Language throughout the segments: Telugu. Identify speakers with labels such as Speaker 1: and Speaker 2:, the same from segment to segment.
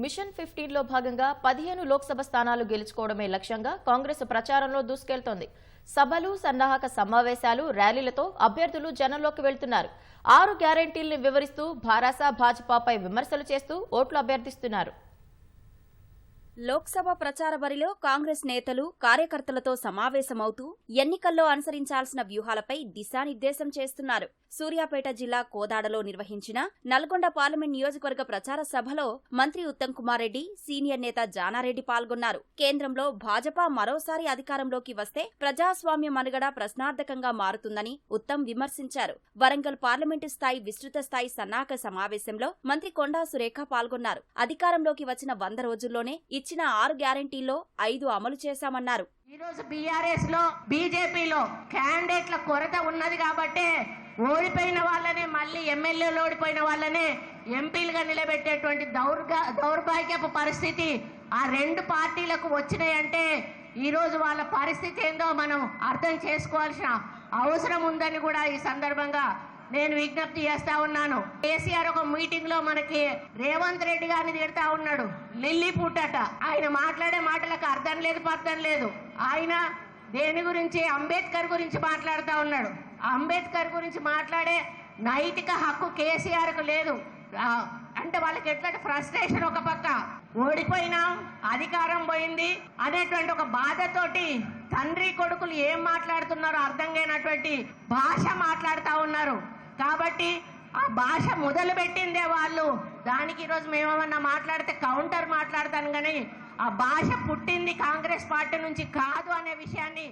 Speaker 1: మిషన్ ఫిఫ్టీన్లో భాగంగా పదిహేను లోక్సభ స్థానాలు గెలుచుకోవడమే లక్ష్యంగా కాంగ్రెస్ ప్రచారంలో దూసుకెళ్తోంది. సభలు సన్నాహక సమావేశాలు ర్యాలీలతో అభ్యర్థులు జనంలోకి వెళ్తున్నారు. ఆరు గ్యారంటీల్ని వివరిస్తూ భారాస భాజపాపై విమర్శలు చేస్తూ ఓట్లు అభ్యర్థిస్తున్నారు.
Speaker 2: లోక్సభ ప్రచార బరిలో కాంగ్రెస్ నేతలు కార్యకర్తలతో సమావేశమవుతూ ఎన్నికల్లో అనుసరించాల్సిన వ్యూహాలపై దిశానిర్దేశం చేస్తున్నారు. సూర్యాపేట జిల్లా కోదాడలో నిర్వహించిన నల్గొండ పార్లమెంట్ నియోజకవర్గ ప్రచార సభలో మంత్రి ఉత్తమ్ కుమార్ రెడ్డి సీనియర్ నేత జానారెడ్డి పాల్గొన్నారు. కేంద్రంలో భాజపా మరోసారి అధికారంలోకి వస్తే ప్రజాస్వామ్య మనుగడ ప్రశ్నార్థకంగా మారుతుందని ఉత్తమ్ విమర్శించారు. వరంగల్ పార్లమెంటు స్థాయి విస్తృత స్థాయి సన్నాహక సమావేశంలో మంత్రి కొండా సురేఖ పాల్గొన్నారు. అధికారంలోకి వచ్చిన వంద రోజుల్లోనే ఇచ్చిన ఆరు గ్యారంటీల్లో ఐదు అమలు చేశామన్నారు.
Speaker 3: ఈరోజు బీఆర్ఎస్లో బీజేపీలో క్యాండిడేట్ల కొరత ఉన్నది కాబట్టే ఓడిపోయిన వాళ్ళనే మళ్ళీ ఎమ్మెల్యేలు ఓడిపోయిన వాళ్ళనే ఎంపీలుగా నిలబెట్టేటువంటి దౌర్గా దౌర్భాగ్యపు పరిస్థితి ఆ రెండు పార్టీలకు వచ్చినాయంటే ఈరోజు వాళ్ళ పరిస్థితి ఏందో మనం అర్థం చేసుకోవాల్సిన అవసరం ఉందని కూడా ఈ సందర్భంగా నేను విజ్ఞప్తి చేస్తా ఉన్నాను. కేసీఆర్ ఒక మీటింగ్లో మనకి రేవంత్ రెడ్డి గారిని తిడతా ఉన్నాడు. లిల్లీ పుట్టట. ఆయన మాట్లాడే మాటలకు అర్థం లేదు పర్థం లేదు. ఆయన దేని గురించి? అంబేద్కర్ గురించి మాట్లాడుతూ ఉన్నాడు. అంబేద్కర్ గురించి మాట్లాడే నైతిక హక్కు కేసీఆర్కు లేదు అంటే వాళ్ళకి ఎట్లాంటి ఫ్రస్ట్రేషన్ ఒక పక్క. ఓడిపోయినాం అధికారం పోయింది అనేటువంటి ఒక బాధతోటి తండ్రి కొడుకులు ఏం మాట్లాడుతున్నారో అర్థం కానటువంటి భాష మాట్లాడుతూ ఉన్నారు. కాబట్టి ఆ భాష మొదలు పెట్టిందే వాళ్ళు. దానికి ఈరోజు మేమేమన్నా మాట్లాడితే కౌంటర్ మాట్లాడతాను కానీ ఆ భాష పుట్టింది కాంగ్రెస్ పార్టీ నుంచి కాదు అనే విషయాన్ని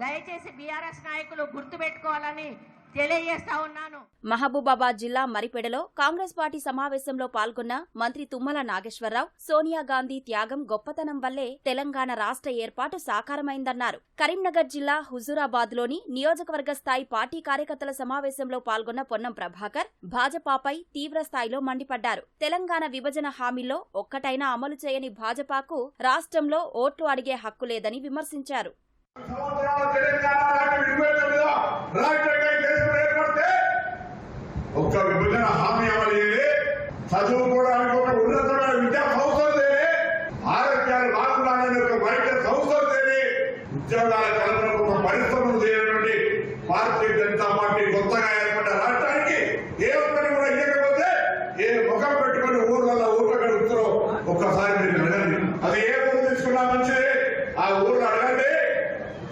Speaker 3: దయచేసి బీఆర్ఎస్ నాయకులు గుర్తుపెట్టుకోవాలని తెలియజేస్తా ఉన్నాను.
Speaker 2: మహబూబాబాద్ జిల్లా మరిపెడలో కాంగ్రెస్ పార్టీ సమావేశంలో పాల్గొన్న మంత్రి తుమ్మల నాగేశ్వరరావు సోనియా గాంధీ త్యాగం గొప్పతనం వల్లే తెలంగాణ రాష్ట్ర ఏర్పాటు సాకారమైందన్నారు. కరీంనగర్ జిల్లా హుజూరాబాద్లోని నియోజకవర్గ స్థాయి పార్టీ కార్యకర్తల సమావేశంలో పాల్గొన్న పొన్నం ప్రభాకర్ భాజపాపై తీవ్ర స్థాయిలో మండిపడ్డారు. తెలంగాణ విభజన హామీల్లో ఒక్కటైనా అమలు చేయని భాజపాకు రాష్ట్రంలో ఓట్లు అడిగే హక్కు లేదని విమర్శించారు.
Speaker 4: ఒక్క విభజన హామీ అమలు చదువుకోవడానికి ఒక ఉన్నతమైన విద్యా సంస్థలు ఆరోగ్యాలు బాగుండాలని ఒక వైద్య సంస్థలు ఉద్యోగాల కల్పనకు ఒక పరిశ్రమలు చేయడం భారతీయ జనతా పార్టీ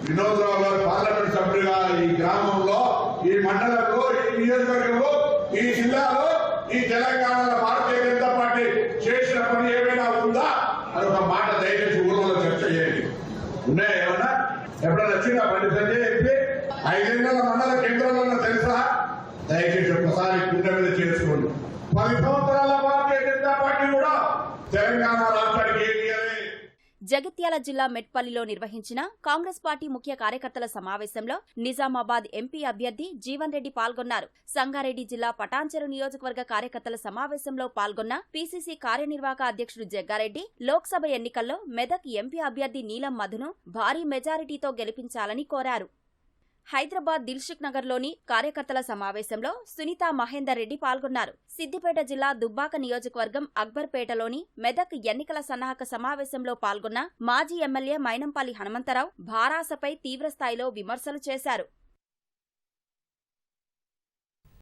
Speaker 4: వినోదరావు గారు పార్లమెంట్ సభ్యులుగా ఈ గ్రామంలో ఈ మండలంలో ఈ నియోజకవర్గంలో ఈ జిల్లాలో ఈ తెలంగాణలో భారతీయ జనతా పార్టీ చేసిన పని ఏమైనా ఉందా? అని ఒక మాట దయచేసి ఊళ్ళో చర్చ చేయండి. ఉన్నాయా ఏమన్నా? ఎప్పుడైనా వచ్చిందా పని సంజయ్ చెప్పి? ఐదేళ్ళ మండల కేంద్రంలో తెలుసా? దయచేసి ఒకసారి గుండె మీద చేసుకోండి పది సంవత్సరాల భారతీయ జనతా పార్టీ కూడా తెలంగాణ రాష్ట్ర
Speaker 2: జగిత్యాల జిల్లా మెట్పల్లిలో నిర్వహించిన కాంగ్రెస్ పార్టీ ముఖ్య కార్యకర్తల సమావేశంలో నిజామాబాద్ ఎంపీ అభ్యర్థి జీవన్ రెడ్డి పాల్గొన్నారు. సంగారెడ్డి జిల్లా పటాన్చెరు నియోజకవర్గ కార్యకర్తల సమావేశంలో పాల్గొన్న పీసీసీ కార్యనిర్వాహక అధ్యక్షుడు జగ్గారెడ్డి లోక్సభ ఎన్నికల్లో మెదక్ ఎంపీ అభ్యర్థి నీలం మధును భారీ మెజారిటీతో గెలిపించాలని కోరారు. హైదరాబాద్ దిల్సుఖ్ నగర్లోని కార్యకర్తల సమావేశంలో సునీత మహేందర్ రెడ్డి పాల్గొన్నారు. సిద్దిపేట జిల్లా దుబ్బాక నియోజకవర్గం అక్బర్పేటలోని మెదక్ ఎన్నికల సన్నాహక సమావేశంలో పాల్గొన్న మాజీ ఎమ్మెల్యే మైనంపల్లి హనుమంతరావు భారాసపై తీవ్రస్థాయిలో విమర్శలు చేశారు.